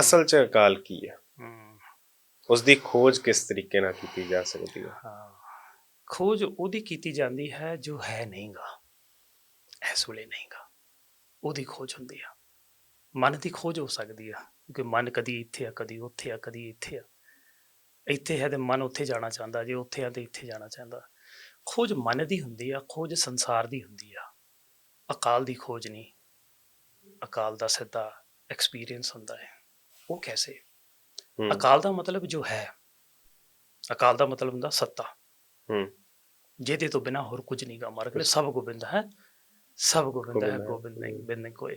ਅਸਲ 'ਚ ਅਕਾਲ ਕੀ ਹੈ? ਉਸ ਦੀ ਖੋਜ ਕਿਸ ਤਰੀਕੇ ਨਾਲ ਕੀਤੀ ਜਾ ਸਕਦੀ ਹੈ? ਹਾਂ। ਖੋਜ ਉਹਦੀ ਕੀਤੀ ਜਾਂਦੀ ਹੈ ਜੋ ਹੈ ਨਹੀਂਗਾ। ਇਸ ਵੇਲੇ ਨਹੀਂਗਾ। ਉਹਦੀ ਖੋਜ ਹੁੰਦੀ ਆ। ਮਨ ਦੀ ਖੋਜ ਹੋ ਸਕਦੀ ਆ ਕਿਉਂਕਿ ਮਨ ਕਦੀ ਇੱਥੇ ਆ ਕਦੀ ਉੱਥੇ ਆ ਕਦੀ ਇੱਥੇ ਆ। ਇੱਥੇ ਹੈ ਤੇ ਮਨ ਉੱਥੇ ਜਾਣਾ ਚਾਹੁੰਦਾ ਜੇ ਉੱਥੇ ਆ ਤੇ ਇੱਥੇ ਜਾਣਾ ਚਾਹੁੰਦਾ। ਖੋਜ ਮਨ ਦੀ ਹੁੰਦੀ ਆ ਖੋਜ ਸੰਸਾਰ ਦੀ ਹੁੰਦੀ ਆ। ਅਕਾਲ ਦੀ ਖੋਜ ਨਹੀਂ। ਅਕਾਲ ਦਾ ਸਿੱਧਾ ਐਕਸਪੀਰੀਅੰਸ ਹੁੰਦਾ ਹੈ। ਉਹ ਕੈਸੇ? ਹੂੰ। ਅਕਾਲ ਦਾ ਮਤਲਬ ਜੋ ਹੈ ਅਕਾਲ ਦਾ ਮਤਲਬ ਹੁੰਦਾ ਸੱਤਾ। ਹੂੰ। ਜਿਹਦੇ ਤੋਂ ਬਿਨਾ ਹੋਰ ਕੁਝ ਨਹੀਂ ਗਾ ਮਾਰਗ ਵਿੱਚ ਸਭ ਗੋਬਿੰਦ ਹੈ ਸਭ ਗੋਬਿੰਦ ਹੈ ਗੋਬਿੰਦ ਹੈ। ਨਹੀਂ ਬਿੰਦ ਕੋਈ।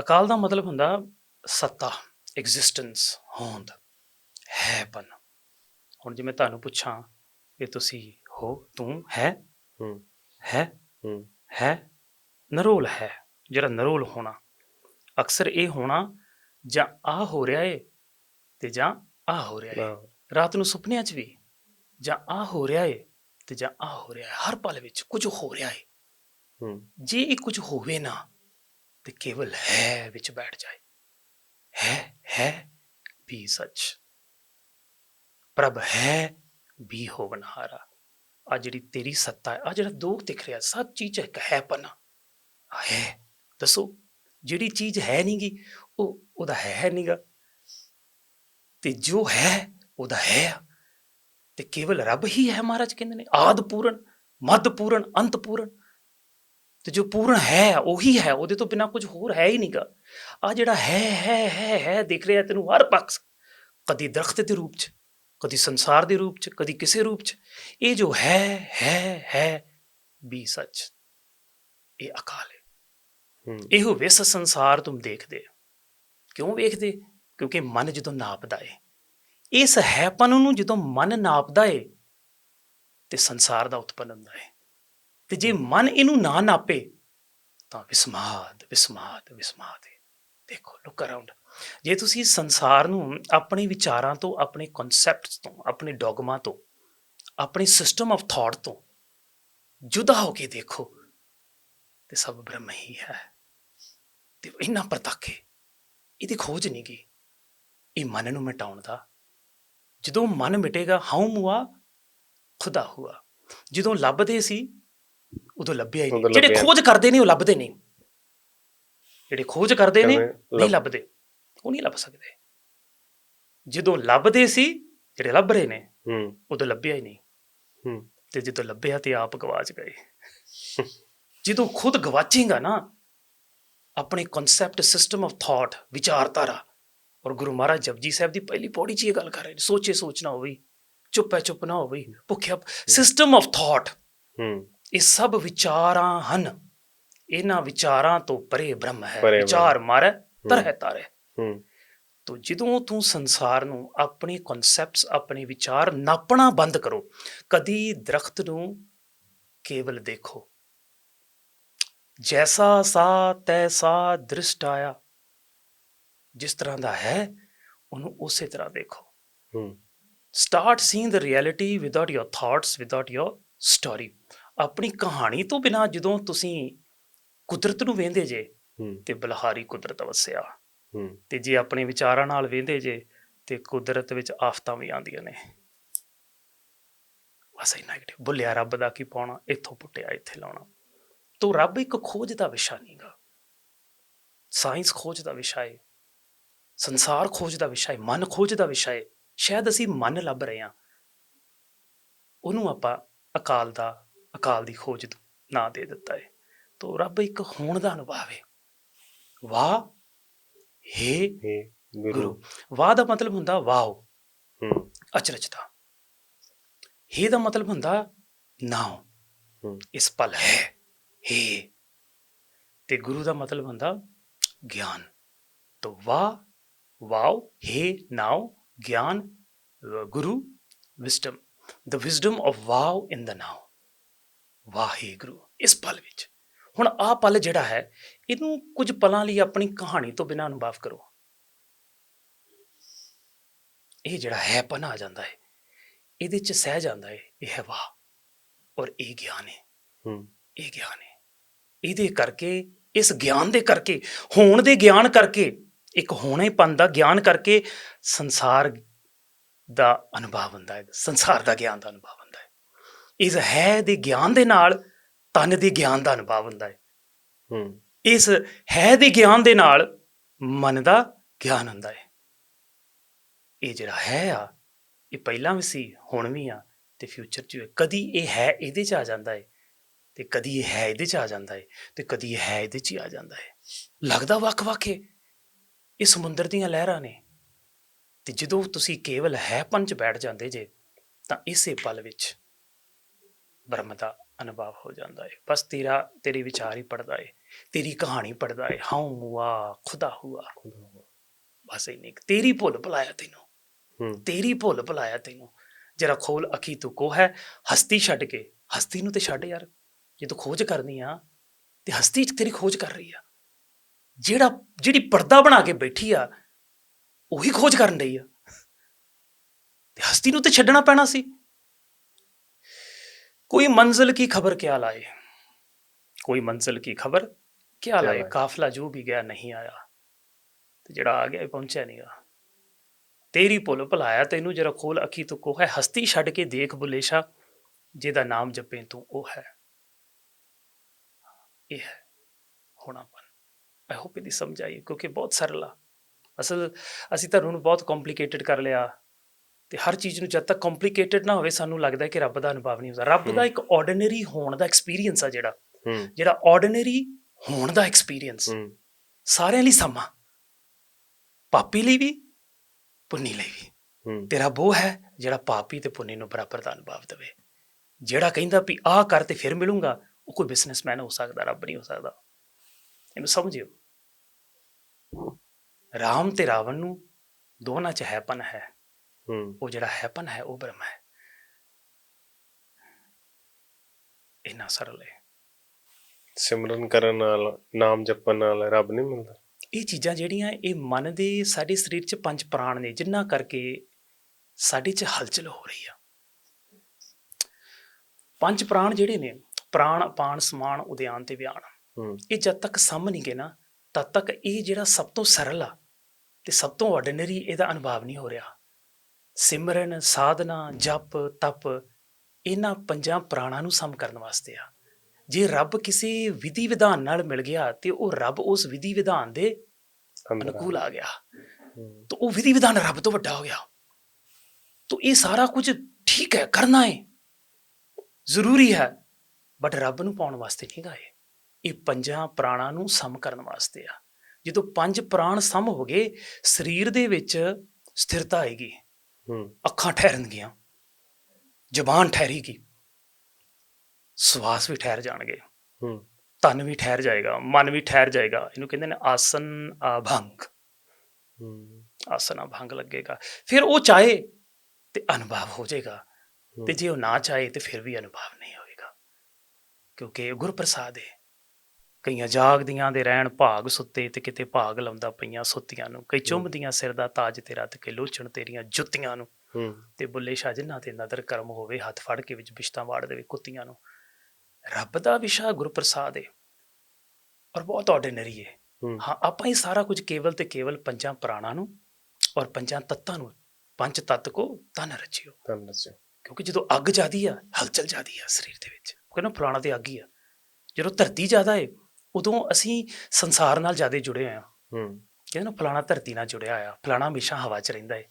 ਅਕਾਲ ਦਾ ਮਤਲਬ ਹੁੰਦਾ ਸੱਤਾ ਐਗਜ਼ਿਸਟੈਂਸ ਹੋਂਦ ਹੈਪਨ। ਹੁਣ ਜੇ ਮੈਂ ਤੁਹਾਨੂੰ ਪੁੱਛਾਂ ਕਿ ਤੁਸੀਂ ਹੋ ਤੂੰ ਹੈ? ਹੂੰ। ਹੈ? ਹੂੰ। ਹੈ? ਨਰੋਲ ਹੈ ਜਿਹੜਾ ਨਰੋਲ ਹੋਣਾ। ਅਕਸਰ ਇਹ ਹੋਣਾ ਜਾਂ ਆ ਹੋ ਰਿਹਾ ਏ ਤੇ ਜਾਂ ਆ ਹੋ ਰਿਹਾ ਏ। ਰਾਤ ਨੂੰ ਸੁਪਨਿਆਂ 'ਚ ਵੀ ਜਾਂ ਆ ਹੋ ਰਿਹਾ ਏ ਤੇ ਜਾਂ ਆ ਹੋ ਰਿਹਾ ਏ। ਹਰ ਪਲ ਵਿੱਚ ਕੁਝ ਹੋ ਰਿਹਾ ਏ। ਹੂੰ। ਜੇ ਇਹ ਕੁਝ ਹੋਵੇ ਨਾ ਤੇ ਕੇਵਲ ਹੈ ਵਿੱਚ ਬੈਠ ਜਾਏ। ਹੈ ਹੈ ਵੀ ਸੱਚ। ਪ੍ਰਭ ਹੈ ਵੀ ਹੋਵਨਹਾਰਾ ਆ ਜਿਹੜੀ ਤੇਰੀ ਸੱਤਾ ਹੈ ਆ ਜਿਹੜਾ ਦੋਖ ਦਿਖ ਰਿਹਾ ਸਭ ਚੀਜ਼ ਇੱਕ ਹੈ ਪਨਾ। ਹੈ। ਦੱਸੋ ਜਿਹੜੀ ਚੀਜ਼ ਹੈ ਨਹੀਂਗੀ ਉਹ ਉਹਦਾ ਹੈ ਨਹੀਂਗਾ ਤੇ ਜੋ ਹੈ ਉਹਦਾ ਹੈ। ਤੇ ਕੇਵਲ ਰੱਬ ਹੀ ਹੈ ਮਹਾਰਾਜ ਕਹਿੰਦੇ ਨੇ ਆਦ ਪੂਰਨ ਮੱਧ ਪੂਰਨ ਅੰਤ ਪੂਰਨ। ਤੇ ਜੋ ਪੂਰਨ ਹੈ ਉਹੀ ਹੈ ਉਹਦੇ ਤੋਂ ਬਿਨਾ ਕੁਝ ਹੋਰ ਹੈ ਹੀ ਨਹੀਂਗਾ ਆ ਜਿਹੜਾ ਹੈ ਹੈ ਹੈ ਹੈ ਦਿਖ ਰਿਹਾ ਤੈਨੂੰ ਹਰ ਪੱਖ। ਕਦੀ ਦਰਖਤ ਦੇ ਰੂਪ ਚ ਕਦੀ ਸੰਸਾਰ ਦੇ ਰੂਪ ਚ ਕਦੀ ਕਿਸੇ ਰੂਪ ਚ। ਇਹ ਜੋ ਹੈ ਹੈ ਹੈ ਵੀ ਸੱਚ। ਇਹ ਅਕਾਲ ਹੈ। ਇਹੋ ਵਿਸ ਸੰਸਾਰ ਤੁਮ ਦੇਖਦੇ। ਕਿਉਂ ਵੇਖਦੇ? ਕਿਉਂਕਿ ਮਨ ਜਦੋਂ ਨਾਪਦਾ ਏ। ਇਸ ਹੈਪਨ ਨੂੰ ਜਦੋਂ ਮਨ ਨਾਪਦਾ ਏ, ਤੇ ਸੰਸਾਰ ਦਾ ਉਤਪਨ ਹੁੰਦਾ ਏ। ਤੇ ਜੇ ਮਨ ਇਹਨੂੰ ਨਾ ਨਾਪੇ, ਤਾਂ ਵਿਸਮਾਦ ਵਿਸਮਾਦ ਵਿਸਮਾਦ ਏ। ਦੇਖੋ ਲੁੱਕ ਅਰਾਊਂਡ ਜੇ ਤੁਸੀਂ ਸੰਸਾਰ ਨੂੰ ਆਪਣੇ ਵਿਚਾਰਾਂ ਤੋਂ, ਆਪਣੇ ਕਨਸੈਪਟਸ ਤੋਂ, ਆਪਣੇ ਡੋਗਮਾ ਤੋਂ, ਆਪਣੇ ਸਿਸਟਮ ਆਫ ਥਾਟ ਤੋਂ ਜੁਦਾ ਹੋ ਕੇ ਦੇਖੋ, ਤੇ ਸਭ ਬ੍ਰਹਮ ਹੀ। ਹੈ ਤੇ ਇੰਨਾ ਪ੍ਰਤੱਖ ਹੈ ਇਹਦੀ ਖੋਜ ਨਹੀਂ ਗਈ। ਇਹ ਮਨ ਨੂੰ ਮਿਟਾਉਣ ਦਾ ਜਦੋਂ ਮਨ ਮਿਟੇਗਾ ਹਉ ਮੁਆ ਖੁਦਾ ਹੁਆ। ਜਦੋਂ ਲੱਭਦੇ ਸੀ ਉਦੋਂ ਲੱਭਿਆ ਹੀ ਨਹੀਂ। ਜਿਹੜੇ। ਖੋਜ ਕਰਦੇ ਨੇ ਉਹ ਲੱਭਦੇ ਨਹੀਂ। ਜਿਹੜੇ ਖੋਜ ਕਰਦੇ ਨੇ ਨਹੀਂ ਲੱਭ- ਲੱਭਦੇ। ਉਹ ਨਹੀਂ ਲੱਭ ਸਕਦੇ। ਜਦੋਂ ਲੱਭਦੇ ਸੀ ਜਿਹੜੇ ਲੱਭ ਰਹੇ ਨੇ ਹੂੰ। ਉਦੋਂ ਲੱਭਿਆ ਹੀ ਨਹੀਂ। ਹੂੰ। ਤੇ ਜਦੋਂ ਲੱਭਿਆ ਤੇ ਆਪ ਗਵਾਚ ਗਏ। ਜਦੋਂ ਖੁਦ ਗਵਾਚੇਗਾ ਨਾ ਆਪਣੇ ਕਨਸੈਪਟ ਸਿਸਟਮ ਆਫ ਥਾਟ ਵਿਚਾਰਧਾਰਾ। ਔਰ ਗੁਰੂ ਮਹਾਰਾਜ ਜਪਜੀ ਸਾਹਿਬ ਦੀ ਪਹਿਲੀ ਪੌੜੀ 'ਚ ਇਹ ਗੱਲ ਕਰ ਰਹੇ ਨੇ ਸੋਚੇ ਸੋਚਣਾ ਹੋਵੇ ਚੁੱਪ ਹੈ ਚੁੱਪ ਨਾ ਹੋਵੇ ਭੁੱਖਿਆ ਸਿਸਟਮ ਆਫ ਥਾਟ ਹੂੰ। ਇਹ ਸਭ ਵਿਚਾਰਾਂ ਹਨ। ਇਹਨਾਂ ਵਿਚਾਰਾਂ ਤੋਂ ਪਰੇ ਬ੍ਰਹਮ ਹੈ। ਵਿਚਾਰ ਮਾਰੈ ਤਰਹਿ ਤਾਰੇ। ਹੂੰ। ਤੋ ਜਦੋਂ ਤੂੰ ਸੰਸਾਰ ਨੂੰ ਆਪਣੇ ਕਨਸੈਪਟਸ ਆਪਣੇ ਵਿਚਾਰ ਨਾਪਣਾ ਬੰਦ ਕਰੋ ਕਦੀ ਦਰਖਤ ਨੂੰ ਕੇਵਲ ਦੇਖੋ। ਜੈਸਾ ਸਾ ਤੈਸਾ ਦ੍ਰਿਸ਼ਟ ਆਇਆ ਜਿਸ ਤਰ੍ਹਾਂ ਦਾ ਹੈ ਉਹਨੂੰ ਉਸੇ ਤਰ੍ਹਾਂ ਦੇਖੋ ਹੂੰ start seeing the reality without your thoughts without your story ਆਪਣੀ ਕਹਾਣੀ ਤੋਂ ਬਿਨਾ ਜਦੋਂ ਤੁਸੀਂ ਕੁਦਰਤ ਨੂੰ ਵੇਂਦੇ ਜੇ ਤੇ ਬਲਹਾਰੀ ਕੁਦਰਤ ਵਸਿਆ ਤੇ ਜੇ ਆਪਣੇ ਵਿਚਾਰਾਂ ਨਾਲ ਵੇਂਦੇ ਜੇ ਤੇ ਕੁਦਰਤ ਵਿੱਚ ਆਫਤਾਂ ਵੀ ਆਉਂਦੀਆਂ ਨੇ ਬਸ ਨੈਗੇਟਿਵ ਬੁੱਲਿਆ ਰੱਬ ਦਾ ਕੀ ਪਾਉਣਾ ਇੱਥੋਂ ਪੁੱਟਿਆ ਇੱਥੇ ਲਾਉਣਾ ਤੋ ਰੱਬ ਇੱਕ ਖੋਜ ਦਾ ਵਿਸ਼ਾ ਨਹੀਂਗਾ ਸਾਇੰਸ ਖੋਜ ਦਾ ਵਿਸ਼ਾ ਹੈ ਸੰਸਾਰ ਖੋਜ ਦਾ ਵਿਸ਼ਾ ਹੈ ਮਨ ਖੋਜ ਦਾ ਵਿਸ਼ਾ ਹੈ ਸ਼ਾਇਦ ਅਸੀਂ ਮਨ ਲੱਭ ਰਹੇ ਹਾਂ ਉਹਨੂੰ ਆਪਾਂ ਅਕਾਲ ਦਾ ਅਕਾਲ ਦੀ ਖੋਜ ਨਾਂ ਦੇ ਦਿੱਤਾ ਹੈ ਤੋ ਰੱਬ ਇੱਕ ਹੋਣ ਦਾ ਅਨੁਭਵ ਹੈ ਵਾਹ ਹੇ ਗੁਰੂ। ਵਾਹ ਦਾ ਮਤਲਬ ਹੁੰਦਾ ਵਾਓ। ਹੂੰ। ਅਚਰਜ ਦਾ ਹੀ ਦਾ ਮਤਲਬ ਹੁੰਦਾ ਨਾਉ। ਇਸ ਪਲ ਹੈ। ਹੀ। ਤੇ ਗੁਰੂ ਦਾ ਮਤਲਬ ਹੁੰਦਾ ਗਿਆਨ। ਤੋ ਵਾਹ ਵਾਓ ਹੀ ਨਾਉ ਗਿਆਨ ਗੁਰੂ wisdom the wisdom of wow in the now Waheguru ਇਸ ਪਲ ਵਿੱਚ। ਹੁਣ ਆਹ ਪਲ ਜਿਹੜਾ ਹੈ ਇਹਨੂੰ ਕੁਝ ਪਲਾਂ ਲਈ ਆਪਣੀ ਕਹਾਣੀ ਤੋਂ ਬਿਨਾਂ ਅਨੁਭਵ ਕਰੋ। ਇਹ ਜਿਹੜਾ ਹੈ ਪਨ ਆ ਜਾਂਦਾ ਹੈ ਇਹਦੇ ਚ ਸਹਿ ਜਾਂਦਾ ਹੈ ਇਹ ਹੈ ਵਾਹ। ਔਰ ਇਹ ਗਿਆਨ ਹੈ। ਹੂੰ। ਇਹ ਗਿਆਨ ਹੈ। ਇਹਦੇ ਕਰਕੇ ਇਸ ਗਿਆਨ ਦੇ ਕਰਕੇ ਹੋਣ ਦੇ ਗਿਆਨ ਕਰਕੇ ਇੱਕ ਹੋਣੇਪਨ ਦਾ ਗਿਆਨ ਕਰਕੇ ਸੰਸਾਰ ਦਾ ਅਨੁਭਵ ਹੁੰਦਾ ਹੈ ਸੰਸਾਰ ਦਾ ਗਿਆਨ ਦਾ ਅਨੁਭਵ ਹੁੰਦਾ ਹੈ। ਇਸ ਹੈ ਦੇ ਗਿਆਨ ਦੇ ਨਾਲ ਤਨ ਦੇ ਗਿਆਨ ਦਾ ਅਨੁਭਵ ਹੁੰਦਾ ਹੈ। ਹੂੰ। ਇਸ ਹੈ ਦੇ ਗਿਆਨ ਦੇ ਨਾਲ ਮਨ ਦਾ ਗਿਆਨ ਹੁੰਦਾ ਹੈ। ਇਹ ਜਿਹੜਾ ਹੈ ਆ ਇਹ ਪਹਿਲਾਂ ਵੀ ਸੀ ਹੁਣ ਵੀ ਆ ਤੇ ਫਿਊਚਰ 'ਚ ਵੀ। ਕਦੀ ਇਹ ਹੈ ਇਹਦੇ 'ਚ ਆ ਜਾਂਦਾ ਹੈ। ਤੇ ਕਦੀ ਇਹ ਹੈ ਇਹਦੇ 'ਚ ਆ ਜਾਂਦਾ ਹੈ ਤੇ ਕਦੀ ਇਹ ਹੈ ਇਹਦੇ 'ਚ ਹੀ ਆ ਜਾਂਦਾ ਹੈ ਲੱਗਦਾ ਵੱਖ-ਵੱਖ ਇਹ ਸਮੁੰਦਰ ਦੀਆਂ ਲਹਿਰਾਂ ਨੇ। ਤੇ ਜਦੋਂ ਤੁਸੀਂ ਕੇਵਲ ਹੈ ਪੰਚ ਬੈਠ ਜਾਂਦੇ ਜੇ ਤਾਂ ਇਸੇ ਪਲ ਵਿੱਚ ਬ੍ਰਹਮ ਦਾ ਅਨੁਭਵ ਹੋ ਜਾਂਦਾ ਹੈ ਬਸ ਤੇਰਾ ਤੇਰੇ ਵਿਚਾਰ ਹੀ ਪੜਦਾ ਹੈ ਤੇਰੀ ਕਹਾਣੀ ਪੜਦਾ ਹੈ ਹਾਂ ਹੁਆ। ਖੁਦਾ ਹੁਆ। ਬਸ ਇੰਨੀ ਕੁ। ਤੇਰੀ ਭੁੱਲ ਭੁਲਾਇਆ ਤੈਨੂੰ। ਤੇਰੀ ਭੁੱਲ ਭੁਲਾਇਆ ਤੈਨੂੰ। ਜਰਾ ਖੋਲ ਅੱਖੀ ਤੂੰ ਕੋ ਹੈ। ਹਸਤੀ ਛੱਡ ਕੇ। ਹਸਤੀ ਨੂੰ ਤੇ ਛੱਡ ਯਾਰ। ਜੇ ਤੂੰ ਖੋਜ ਕਰਨੀ ਆ ਤੇ ਹਸਤੀ ਚ ਤੇਰੀ ਖੋਜ ਕਰ ਰਹੀ ਆ। ਜਿਹੜਾ ਜਿਹੜੀ ਪਰਦਾ ਬਣਾ ਕੇ ਬੈਠੀ ਆ ਉਹੀ ਖੋਜ ਕਰਨ ਰਹੀ ਆ। ਤੇ ਹਸਤੀ ਨੂੰ ਤੇ ਛੱਡਣਾ ਪੈਣਾ ਸੀ। ਕੋਈ ਮੰਜ਼ਿਲ ਕੀ ਖਬਰ ਕਿਆ ਲਾਏ? ਕੋਈ ਮੰਜ਼ਿਲ ਕੀ ਖਬਰ ਕਿਆ ਲਾਏ? ਕਾਫਲਾ ਜੋ ਵੀ ਗਿਆ ਨਹੀਂ ਆਇਆ। ਤੇ ਜਿਹੜਾ ਆ ਗਿਆ ਪਹੁੰਚਿਆ ਨਹੀਂਗਾ ਤੇਰੀ ਭੁੱਲ ਭੁਲਾਇਆ ਤੈਨੂੰ ਜਰਾ ਖੋਲ ਅੱਖੀ ਤੂੰ ਕੋ ਹੈ। ਹਸਤੀ ਛੱਡ ਕੇ ਦੇਖ ਬੁਲੇਸ਼ਾ ਜਿਹਦਾ ਨਾਮ ਜਪੇ ਤੂੰ ਉਹ ਹੈ। ਇਹ ਹੈ। ਹੋਣਾਪਨ ਆਈ ਹੋਪ ਇਹਦੀ ਸਮਝ ਆਈ ਕਿਉਂਕਿ ਬਹੁਤ ਸਰਲ ਆ। ਅਸਲ ਅਸੀਂ ਧਰਮ ਨੂੰ ਬਹੁਤ ਕੰਪਲਿਕੇਟਡ ਕਰ ਲਿਆ। ਤੇ ਹਰ ਚੀਜ਼ ਨੂੰ ਜਦ ਤੱਕ ਕੰਪਲਿਕੇਟਡ ਨਾ ਹੋਵੇ ਸਾਨੂੰ ਲੱਗਦਾ ਕਿ ਰੱਬ ਦਾ ਅਨੁਭਵ ਨਹੀਂ ਹੁੰਦਾ। ਰੱਬ ਦਾ। ਇੱਕ ਆਰਡੀਨਰੀ ਹੋਣ ਦਾ ਐਕਸਪੀਰੀਅੰਸ ਆ ਜਿਹੜਾ। ਜਿਹੜਾ ਆਰਡੀਨਰੀ ਹੋਣ ਦਾ ਐਕਸਪੀਰੀਅੰਸ ਸਾਰਿਆਂ ਲਈ ਸਮਾਂ। ਪਾਪੀ ਲਈ ਵੀ ਪੁੰਨੀ ਲਈ ਵੀ। ਤੇਰਾ ਬੋ ਹੈ ਜਿਹੜਾ ਪਾਪੀ ਤੇ ਪੁੰਨੀ ਨੂੰ ਬਰਾਬਰ ਦਾ ਅਨੁਭਵ ਦੇਵੇ। ਜਿਹੜਾ ਕਹਿੰਦਾ ਵੀ ਆਹ ਕਰ ਤੇ ਫਿਰ ਮਿਲੂੰਗਾ। ਉਹ ਕੋਈ ਬਿਜ਼ਨਸਮੈਨ ਹੋ ਸਕਦਾ ਰੱਬ ਨਹੀਂ ਹੋ ਸਕਦਾ। ਇਹਨੂੰ ਸਮਝਿਓ। ਰਾਮ ਤੇ ਰਾਵਣ ਨੂੰ ਦੋਨਾਂ 'ਚ ਹੈਪਨ ਹੈ। ਉਹ ਜਿਹੜਾ ਹੈਪਨ ਹੈ ਉਹ ਬ੍ਰਹਮ ਹੈ। ਇੰਨਾ ਸਰਲ ਹੈ। ਸਿਮਰਨ ਕਰਨ ਨਾਲ ਨਾਮ ਜਪਣ ਨਾਲ ਰੱਬ ਨਹੀਂ ਮਿਲਦਾ। ਇਹ ਚੀਜ਼ਾਂ ਜਿਹੜੀਆਂ ਇਹ ਮਨ ਦੇ ਸਾਡੇ ਸਰੀਰ 'ਚ ਪੰਜ ਪ੍ਰਾਣ ਨੇ ਜਿਨ੍ਹਾਂ ਕਰਕੇ ਸਾਡੇ 'ਚ ਹਲਚਲ ਹੋ ਰਹੀ ਆ। ਪੰਜ ਪ੍ਰਾਣ ਜਿਹੜੇ ਨੇ ਪ੍ਰਾਣ ਅਪਾਨ ਸਮਾਨ ਉਦਿਆਨ ਤੇ ਵਿਆਨ। ਇਹ ਜਦ ਤੱਕ ਸਮ ਨਹੀਂ ਗਏ ਨਾ ਤਦ ਤੱਕ ਇਹ ਜਿਹੜਾ ਸਭ ਤੋਂ ਸਰਲ ਆ ਤੇ ਸਭ ਤੋਂ ਆਰਡੀਨਰੀ ਇਹਦਾ ਅਨੁਭਵ ਨਹੀਂ ਹੋ ਰਿਹਾ। ਸਿਮਰਨ ਸਾਧਨਾ ਜਪ ਤਪ ਇਹਨਾਂ ਪੰਜਾਂ ਪ੍ਰਾਣਾਂ ਨੂੰ ਸਮ ਕਰਨ ਵਾਸਤੇ ਆ। ਜੇ ਰੱਬ ਕਿਸੇ ਵਿਧੀ ਵਿਧਾਨ ਨਾਲ ਮਿਲ ਗਿਆ ਤੇ ਉਹ ਰੱਬ ਉਸ ਵਿਧੀ ਵਿਧਾਨ ਦੇ ਅਨੁਕੂਲ ਆ ਗਿਆ। ਤਾਂ ਉਹ ਵਿਧੀ ਵਿਧਾਨ ਰੱਬ ਤੋਂ ਵੱਡਾ ਹੋ ਗਿਆ। ਤਾਂ ਇਹ ਸਾਰਾ ਕੁਝ ਠੀਕ ਹੈ ਕਰਨਾ ਹੈ। ਜ਼ਰੂਰੀ ਹੈ। ਬਟ ਰੱਬ ਨੂੰ ਪਾਉਣ ਵਾਸਤੇ ਨਹੀਂ ਗਾ ਇਹ ਪੰਜਾਂ ਪ੍ਰਾਣਾਂ ਨੂੰ ਸਮ ਕਰਨ ਵਾਸਤੇ ਆ। ਜਦੋਂ ਪੰਜ ਪ੍ਰਾਣ ਸਮ ਹੋ ਗਏ ਸਰੀਰ ਦੇ ਵਿੱਚ ਸਥਿਰਤਾ ਆਏਗੀ। ਹੂੰ। ਅੱਖਾਂ ਠਹਿਰਨਗੀਆਂ। ਜ਼ੁਬਾਨ ਠਹਿਰੇਗੀ। ਸਵਾਸ ਵੀ ਠਹਿਰ ਜਾਣਗੇ। ਹੂੰ। ਤਨ ਵੀ ਠਹਿਰ ਜਾਏਗਾ। ਮਨ ਵੀ ਠਹਿਰ ਜਾਏਗਾ। ਇਹਨੂੰ ਕਹਿੰਦੇ ਨੇ ਆਸਨ ਆਭੰਗ ਹੂੰ। ਆਸਨਾ ਭੰਗ ਲੱਗੇਗਾ। ਫਿਰ ਉਹ ਚਾਹੇ ਤੇ ਅਨੁਭਵ ਹੋ ਜਾਏਗਾ। ਤੇ ਜੇ ਉਹ ਨਾ ਚਾਹੇ ਤੇ ਫਿਰ ਵੀ ਅਨੁਭਵ ਨਹੀਂ ਕਿਉਂਕਿ ਇਹ ਗੁਰਪ੍ਰਸਾਦ ਹੈ ਕਈਆਂ ਜਾਗਦੀਆਂ ਦੇ ਰਹਿਣ ਭਾਗ ਸੁੱਤੇ ਤੇ ਕਿਤੇ ਭਾਗ ਲਾਉਂਦਾ ਪਈਆਂ ਸੁੱਤੀਆਂ ਨੂੰ। ਕਈ ਚੁੰਮਦੀਆਂ ਸਿਰ ਦਾ ਤਾਜ ਤੇਰਾ ਤੇ ਕਈ ਲੋਚਣ ਤੇਰੀਆਂ ਜੁੱਤੀਆਂ ਨੂੰ। ਹੂੰ। ਤੇ ਬੁੱਲੇ ਸ਼ਾਹ ਜਿਨ੍ਹਾਂ ਤੇ ਨਦਰ ਕਰਮ ਹੋਵੇ ਹੱਥ ਫੜ ਕੇ ਵਿੱਚ ਬਿਸ਼ਤਾਂ ਵਾੜ ਦੇਵੇ ਕੁੱਤੀਆਂ ਨੂੰ। ਰੱਬ ਦਾ ਵਿਸ਼ਾ ਗੁਰਪ੍ਰਸਾਦ ਹੈ ਔਰ ਬਹੁਤ ਆਰਡੀਨਰੀ ਹੈ ਹੂੰ। ਹਾਂ ਆਪਾਂ ਇਹ ਸਾਰਾ ਕੁਝ ਕੇਵਲ ਤੇ ਕੇਵਲ ਪੰਜਾਂ ਪ੍ਰਾਣਾਂ ਨੂੰ ਔਰ ਪੰਜਾਂ ਤੱਤਾਂ ਨੂੰ ਪੰਜ ਤੱਤ ਕੋ ਤਨ ਰਚਿਓ। ਧੰਨ ਦੱਸਿਓ ਕਿਉਂਕਿ ਜਦੋਂ ਅੱਗ ਜਾਦੀ ਆ ਹਲਚਲ ਜਾਦੀ ਆ ਸਰੀਰ ਦੇ ਵਿੱਚ ਕਹਿੰਦਾ ਪ੍ਰਾਣਾਂ ਤੇ ਅੱਗ ਹੀ ਆ। ਜਦੋਂ ਧਰਤੀ ਜ਼ਿਆਦਾ ਹੈ ਉਦੋਂ ਅਸੀਂ ਸੰਸਾਰ ਨਾਲ ਜ਼ਿਆਦਾ ਜੁੜੇ ਆ। ਹੂੰ। ਕਹਿੰਦੇ ਨਾ ਫਲਾਣਾ ਧਰਤੀ ਨਾਲ ਜੁੜਿਆ ਆ ਫਲਾਣਾ ਹਮੇਸ਼ਾ ਹਵਾ 'ਚ ਰਹਿੰਦਾ ਹੈ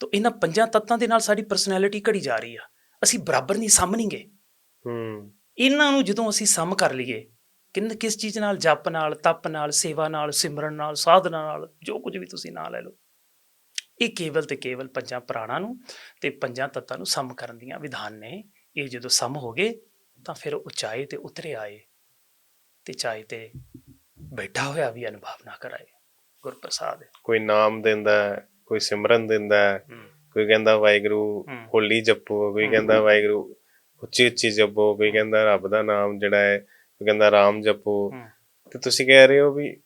ਤਾਂ ਇਹਨਾਂ ਪੰਜਾਂ ਤੱਤਾਂ ਦੇ ਨਾਲ ਸਾਡੀ ਪਰਸਨੈਲਿਟੀ ਘੜੀ ਜਾ ਰਹੀ ਆ। ਅਸੀਂ ਬਰਾਬਰ ਨਹੀਂ ਗਏ। ਹੂੰ। ਇਹਨਾਂ ਨੂੰ ਜਦੋਂ ਅਸੀਂ ਸਮ ਕਰ ਲਈਏ ਕਿੰਨ ਕਿਸ ਚੀਜ਼ ਨਾਲ? ਜਪ ਨਾਲ ਤਪ ਨਾਲ ਸੇਵਾ ਨਾਲ ਸਿਮਰਨ ਨਾਲ ਸਾਧਨਾ ਨਾਲ ਜੋ ਕੁਝ ਵੀ ਤੁਸੀਂ ਨਾਂ ਲੈ ਲਓ। ਇਹ ਕੇਵਲ ਤੇ ਕੇਵਲ ਪੰਜਾਂ ਪ੍ਰਾਣਾਂ ਨੂੰ ਤੇ ਪੰਜਾਂ ਤੱਤਾਂ ਨੂੰ ਸਮ ਕਰਨ ਦੀਆਂ ਵਿਧਾਨ ਨੇ ਇਹ ਜਦੋਂ ਸਮ ਹੋ ਗਏ ਤਾਂ ਫਿਰ ਉਚਾਈ ਤੇ ਉਤਰੇ ਆਏ ਤੇ ਚਾਹੇ ਤੇ ਬੈਠਾ ਹੋਇਆ ਵੀ ਅਨੁਭਵ ਨਾ ਕਰਾਏ ਗੁਰਪ੍ਰਸਾਦ ਕੋਈ ਨਾਮ ਦਿੰਦਾ ਕੋਈ ਸਿਮਰਨ ਦਿੰਦਾ ਕੋਈ ਕਹਿੰਦਾ ਵਾਹਿਗੁਰੂ। ਹੋਲੀ ਜਪੋ ਕੋਈ। ਕਹਿੰਦਾ ਵਾਹਿਗੁਰੂ ਉੱਚੀ ਉੱਚੀ ਜਪੋ ਕੋਈ ਕਹਿੰਦਾ ਰੱਬ ਦਾ ਨਾਮ ਜਿਹੜਾ ਹੈ ਕੋਈ ਕਹਿੰਦਾ ਰਾਮ ਜਪੋ। ਤੇ ਤੁਸੀਂ ਕਹਿ ਰਹੇ ਹੋ ਵੀ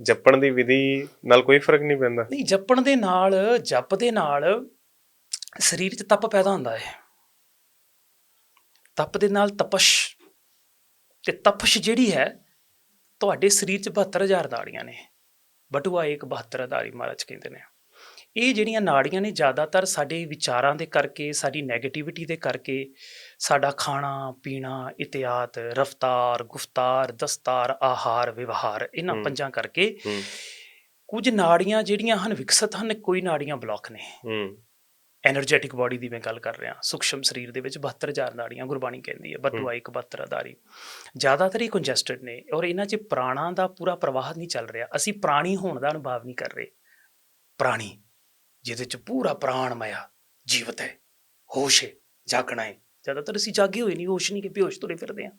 ਜਪਣ ਦੀ ਵਿਧੀ ਨਾਲ ਕੋਈ ਫ਼ਰਕ ਨਹੀਂ ਪੈਂਦਾ। ਨਹੀਂ, ਜਪਣ ਦੇ ਨਾਲ, ਜਪ ਦੇ ਨਾਲ ਸਰੀਰ 'ਚ ਤਪ ਪੈਦਾ ਹੁੰਦਾ ਹੈ। ਤਪ ਦੇ ਨਾਲ ਤਪਸ਼, ਤੇ ਤਪਸ਼ ਜਿਹੜੀ ਹੈ, ਤੁਹਾਡੇ ਸਰੀਰ 'ਚ 72000 ਦਾੜੀਆਂ ਨੇ। ਬਟੂਆ ਇੱਕ 72 ਆਧਾਰੀ ਮਹਾਰਾਜ ਕਹਿੰਦੇ ਨੇ। ਇਹ ਜਿਹੜੀਆਂ ਨਾੜੀਆਂ ਨੇ ਜ਼ਿਆਦਾਤਰ ਸਾਡੇ ਵਿਚਾਰਾਂ ਦੇ ਕਰਕੇ ਸਾਡੀ 네ਗੇਟਿਵਿਟੀ ਦੇ ਕਰਕੇ ਸਾਡਾ ਖਾਣਾ ਪੀਣਾ ਇਤਿਆਤ ਰਫਤਾਰ ਗੁਫਤਾਰ ਦਸਤਾਰ ਆਹਾਰ ਵਿਵਹਾਰ ਇਹਨਾਂ। ਪੰਜਾਂ ਕਰਕੇ ਕੁਝ ਨਾੜੀਆਂ ਜਿਹੜੀਆਂ ਹਨ ਵਿਕਸਿਤ ਹਨ ਕੋਈ ਨਾੜੀਆਂ ਬਲੌਕ ਨੇ। ਹੂੰ। ਐਨਰਜੈਟਿਕ ਬਾਡੀ ਦੀ ਮੈਂ ਗੱਲ ਕਰ ਰਿਹਾ। ਸੂਖਸ਼ਮ ਸਰੀਰ ਦੇ ਵਿੱਚ 72000 ਨਾੜੀਆਂ ਗੁਰਬਾਣੀ ਕਹਿੰਦੀ ਹੈ ਬਟੂਆ ਇੱਕ 72 ਆਧਾਰੀ। ਜ਼ਿਆਦਾਤਰ ਹੀ ਕੰਜੈਸਟਡ ਨੇ ਔਰ ਇਹਨਾਂ 'ਚ ਪ੍ਰਾਣਾਂ ਦਾ ਪੂਰਾ ਪ੍ਰਵਾਹ ਨਹੀਂ ਚੱਲ ਰਿਹਾ। ਅਸੀਂ ਪ੍ਰਾਣੀ ਹੋਣ ਦਾ ਅਨੁਭਵ ਨਹੀਂ ਕਰ ਰਹੇ। ਪ੍ਰਾਣੀ। ਜਿਹਦੇ 'ਚ ਪੂਰਾ ਪ੍ਰਾਣ ਮਾਇਆ ਜੀਵਤ ਹੈ। ਹੋਸ਼ ਹੈ ਜਾਗਣਾ ਹੈ। ਜ਼ਿਆਦਾਤਰ ਅਸੀਂ ਜਾਗੇ ਹੋਏ ਨਹੀਂ ਹੋਸ਼ ਨਹੀਂ ਕਿ ਬੇਹੋਸ਼ ਤੁਰੇ ਫਿਰਦੇ ਆ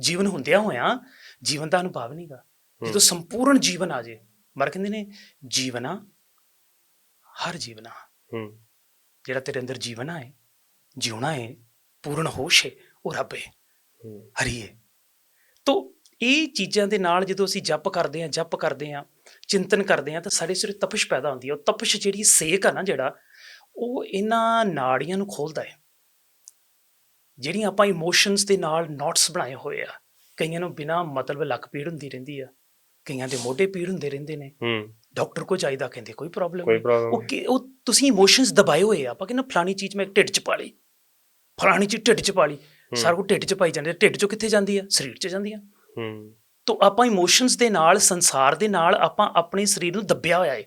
ਜੀਵਨ ਹੁੰਦਿਆਂ ਹੋਇਆਂ ਜੀਵਨ ਦਾ ਅਨੁਭਵ ਨਹੀਂਗਾ ਜਦੋਂ ਸੰਪੂਰਨ ਜੀਵਨ ਆ ਜੇ ਮਰ ਕਹਿੰਦੇ ਨੇ ਜੀਵਨਾ ਹਰ ਜੀਵਨਾ। ਹੂੰ। ਜਿਹੜਾ ਤੇਰੇ ਅੰਦਰ ਜੀਵਨ ਹੈ ਜਿਉਣਾ ਹੈ ਪੂਰਨ ਹੋਸ਼ ਹੈ ਉਹ ਰੱਬ ਹੈ। ਹਰੀ ਹੈ। ਤੋ ਇਹ ਚੀਜ਼ਾਂ ਦੇ ਨਾਲ ਜਦੋਂ ਅਸੀਂ ਜਪ ਕਰਦੇ ਹਾਂ ਜਪ ਕਰਦੇ ਹਾਂ ਚਿੰਤਨ ਕਰਦੇ ਹਾਂ ਤਾਂ ਸਾਡੇ ਸਿਰ ਤਪਸ਼ ਪੈਦਾ ਹੁੰਦੀ ਹੈ। ਉਹ ਤਪਸ਼ ਜਿਹੜੀ ਸੇਕ ਆ ਨਾ ਜਿਹੜਾ ਉਹ ਇਹਨਾਂ ਨਾੜੀਆਂ ਨੂੰ ਖੋਲਦਾ ਹੈ। ਜਿਹੜੀਆਂ ਆਪਾਂ ਇਮੋਸ਼ਨਸ ਦੇ ਨਾਲ ਨੋਟਸ ਬਣਾਏ ਹੋਏ ਆ। ਕਈਆਂ ਨੂੰ ਬਿਨਾ ਮਤਲਬ ਲੱਕ ਪੀੜ ਹੁੰਦੀ ਰਹਿੰਦੀ ਆ। ਕਈਆਂ ਦੇ ਮੋਢੇ ਪੀੜ ਹੁੰਦੇ ਰਹਿੰਦੇ ਨੇ। ਹੂੰ। ਡਾਕਟਰ ਕੋ ਚਾਹੀਦਾ ਕਹਿੰਦੇ ਕੋਈ ਪ੍ਰੋਬਲਮ ਕੋਈ ਉਹ ਕਿ- ਉਹ ਤੁਸੀਂ ਇਮੋਸ਼ਨਸ ਦਬਾਏ ਹੋਏ ਆ। ਆਪਾਂ ਕਹਿੰਦੇ ਫਲਾਣੀ ਚੀਜ਼ ਮੈਂ ਢਿੱਡ 'ਚ ਪਾ ਲਈ। ਫਲਾਣੀ ਚੀਜ਼ ਢਿੱਡ 'ਚ ਪਾ ਲਈ। ਸਾਰਾ ਕੁਝ ਢਿੱਡ 'ਚ ਪਾਈ ਜਾਂਦੇ ਆ। ਢਿੱਡ 'ਚੋਂ ਕਿੱਥੇ ਜਾਂਦੀ ਆ? ਸਰੀਰ 'ਚ ਜਾਂਦੀ ਆ। ਹੂੰ। ਤੋ ਆਪਾਂ ਇਮੋਸ਼ਨਸ ਦੇ ਨਾਲ ਸੰਸਾਰ ਦੇ ਨਾਲ ਆਪਾਂ ਆਪਣੇ ਸਰੀਰ ਨੂੰ ਦੱਬਿਆ ਹੋਇਆ ਏ।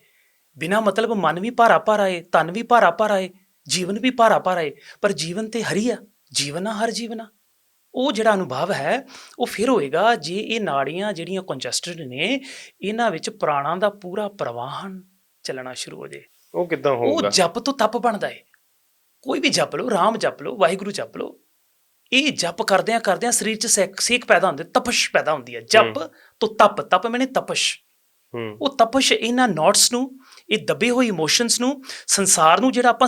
ਬਿਨਾ ਮਤਲਬ ਮਨ ਵੀ ਭਾਰਾ ਭਾਰਾ ਏ ਤਨ ਵੀ ਭਾਰਾ ਭਾਰਾ ਏ ਜੀਵਨ ਵੀ ਭਾਰਾ ਭਾਰਾ ਏ ਪਰ ਜੀਵਨ ਤੇ ਹਰੀ ਆ ਜੀਵਨ ਆ ਹਰ ਜੀਵਨ ਆ। ਉਹ ਜਿਹੜਾ ਅਨੁਭਵ ਹੈ ਉਹ ਫਿਰ ਹੋਏਗਾ ਜੇ ਇਹ ਨਾੜੀਆਂ ਜਿਹੜੀਆਂ ਕੰਜਸਟਡ ਨੇ ਇਹਨਾਂ ਵਿੱਚ ਪ੍ਰਾਣਾਂ ਦਾ ਪੂਰਾ ਪ੍ਰਵਾਹਨ ਚੱਲਣਾ ਸ਼ੁਰੂ ਹੋ ਜੇ। ਉਹ ਕਿੱਦਾਂ ਉਹ ਹੋਊਗਾ? ਜਪ ਤੋਂ ਤਪ ਬਣਦਾ ਏ। ਕੋਈ ਵੀ ਜਪ ਲਓ ਰਾਮ ਜਪ ਲਓ ਵਾਹਿਗੁਰੂ ਜਪ ਲਓ ਇਹ ਜਪ ਕਰਦਿਆਂ ਕਰਦਿਆਂ ਸਰੀਰ 'ਚ ਸੇਕ ਸੇਕ ਪੈਦਾ ਹੁੰਦੀ ਤਪਸ਼ ਪੈਦਾ ਹੁੰਦੀ ਹੈ। ਜਪ ਤੋਂ ਤਪ ਤਪ ਮੈਨੇ ਤਪਸ਼। ਹੂੰ। ਉਹ ਤਪਸ਼ ਇਹਨਾਂ ਨੋਟਸ ਨੂੰ ਇਹ ਦੱਬੇ ਹੋਏ ਇਮੋਸ਼ਨਸ ਨੂੰ ਸੰਸਾਰ ਨੂੰ ਜਿਹੜਾ ਆਪਾਂ